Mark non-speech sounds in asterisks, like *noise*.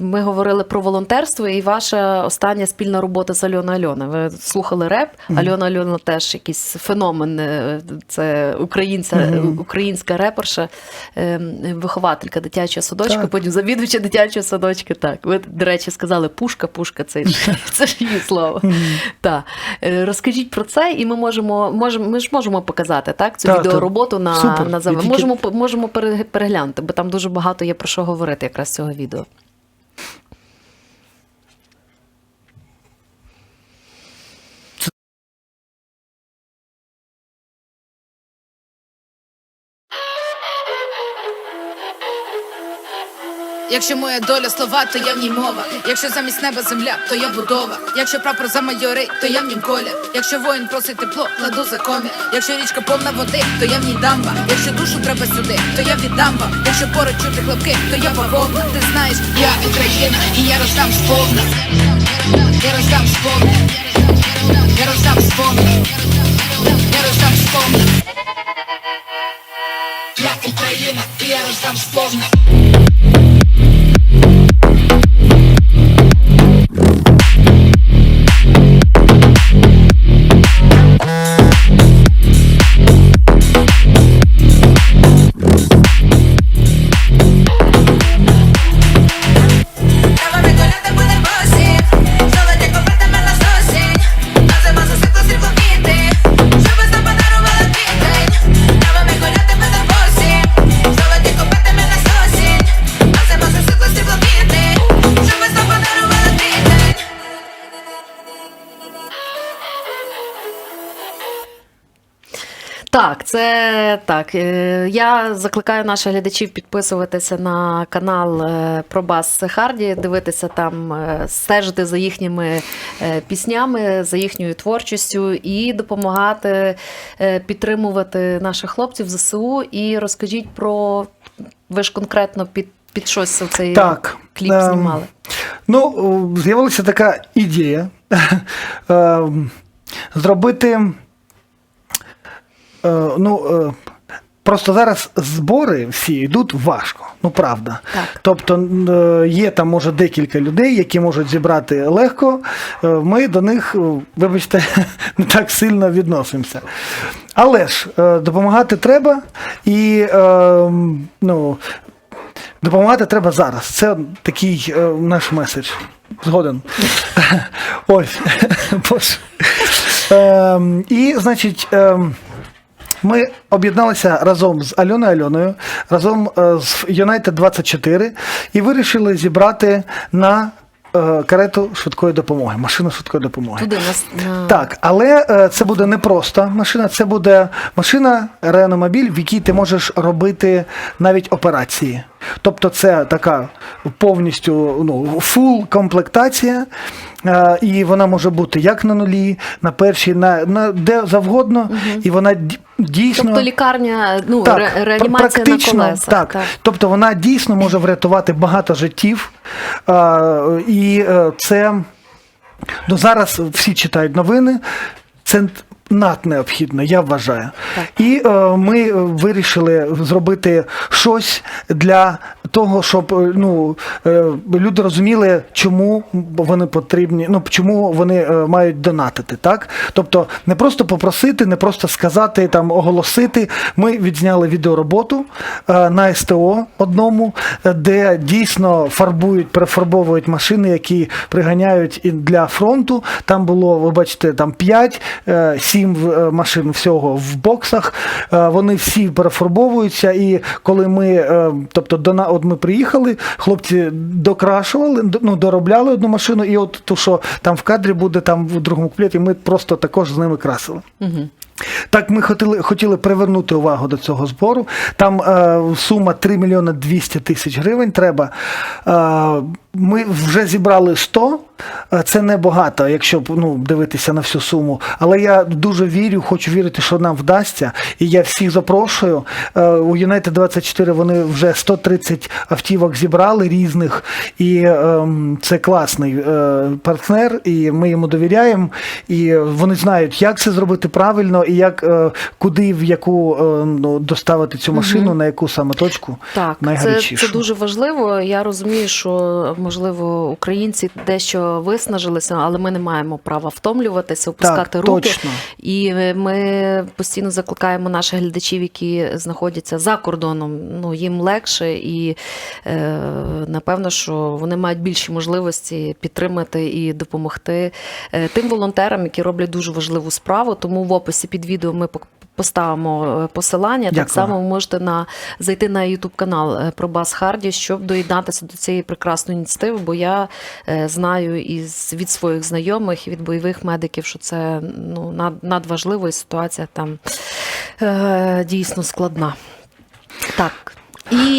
ми говорили про волонтерство і ваша остання спільна робота з Альоною Альона. Ви слухали реп. Альона Альона теж якийсь феномен. е, Це українця, Мгм. українська реперша, е, вихователька дитячого садочка, Так. потім завідувача дитячого садочка. Так, ви, до речі, сказали пушка, пушка, це, це ж її слово. Так. Е, Розкажіть про це, і ми можемо, можемо, ми ж можемо показати так, цю Так, так. на, Супер. на тільки- Можемо, можемо пере- переглянути, бо там дуже багато є про що говорити якраз з цього відео. Якщо моя доля слова, то я в ній мова. Якщо замість неба земля, то я будова. Якщо прапор за майори, то я в нім колір. Якщо воїн просить тепло, кладу за комір. Якщо річка повна води, то я в ній дамба. Якщо душу треба сюди, то я віддам вам. Якщо поруч чути хлопки, то я бавовна. Ти знаєш, я Україна, і я роздам сповна. Я роздам сповна. Так, це так. е, Я закликаю наших глядачів підписуватися на канал е, Пробас Харді, дивитися там, е, стежити за їхніми піснями, за їхньою творчістю і допомагати підтримувати наших хлопців ЗСУ. І розкажіть про ви ж конкретно під, під щось цей Так, кліп ем, знімали. Ну, з'явилася така ідея *laughs* ем, зробити. Е, Ну, е, просто зараз збори всі йдуть важко, ну правда. Так. Тобто е, є там може декілька людей, які можуть зібрати легко. Ми до них, вибачте, *laughs* не так сильно відносимося. Але ж допомагати треба і ну, Допомагати треба зараз. Це такий наш меседж. Згоден. *laughs* Ось. *laughs* Боже. Ем, і, значить, ем, ми об'єдналися разом з Альоною Альоною, разом е, з United 24 і вирішили зібрати на е, карету швидкої допомоги, машину швидкої допомоги. Туди нас Так, але е, це буде не просто машина, це буде машина реаномобіль, в якій ти можеш робити навіть операції. Тобто це така повністю ну, фул комплектація, е, і вона може бути як на нулі, на першій, на, на де завгодно, і вона дійсно. Тобто лікарня, ну, Так, ре- реанімація практично, на колесах. Так. Тобто вона дійсно може врятувати багато життів. А, і е, це ну, зараз всі читають новини. Це над необхідно, я вважаю. Так. І е, ми вирішили зробити щось для того, щоб е, ну, е, люди розуміли, чому вони потрібні, ну чому вони е, мають донатити. Так? Тобто не просто попросити, не просто сказати, там, оголосити. Ми відзняли відеороботу е, на СТО одному, е, де дійсно фарбують, перефарбовують машини, які приганяють і для фронту. Там було, ви бачите, там 5, 7 машин всього в боксах. Е, Вони всі перефарбовуються. І коли ми, е, тобто до на- от ми приїхали, хлопці докрашували, ну, доробляли одну машину, і от ту, що там в кадрі буде, там в другому куплеті, ми просто також з ними красили. Угу. Так, ми хотіли, хотіли привернути увагу до цього збору. Там е, сума 3 мільйони 200 тисяч гривень треба. Е, ми вже зібрали 100. Е, Це не багато, якщо ну, дивитися на всю суму. Але я дуже вірю, хочу вірити, що нам вдасться. І я всіх запрошую. Е, у United 24 вони вже 130 автівок зібрали різних. І ем, це класний е, партнер, і ми йому довіряємо. І вони знають, як це зробити правильно, і як е, куди в яку е, ну, доставити цю машину, на яку саме точку Так, це, це дуже важливо. Я розумію, що можливо, українці дещо виснажилися, але ми не маємо права втомлюватися, опускати Так, руки. точно. І ми постійно закликаємо наших глядачів, які знаходяться за кордоном. Ну їм легше, і е, напевно, що вони мають більші можливості підтримати і допомогти е, тим волонтерам, які роблять дуже важливу справу. Тому в описі під відео ми пок- Поставимо е, посилання. Так само ви можете на зайти на YouTube канал е, про Бас Харді, щоб доєднатися до цієї прекрасної ініціативи. Бо я е, знаю із від своїх знайомих і від бойових медиків, що це ну над, надважливо, і ситуація там е, дійсно складна. Так. І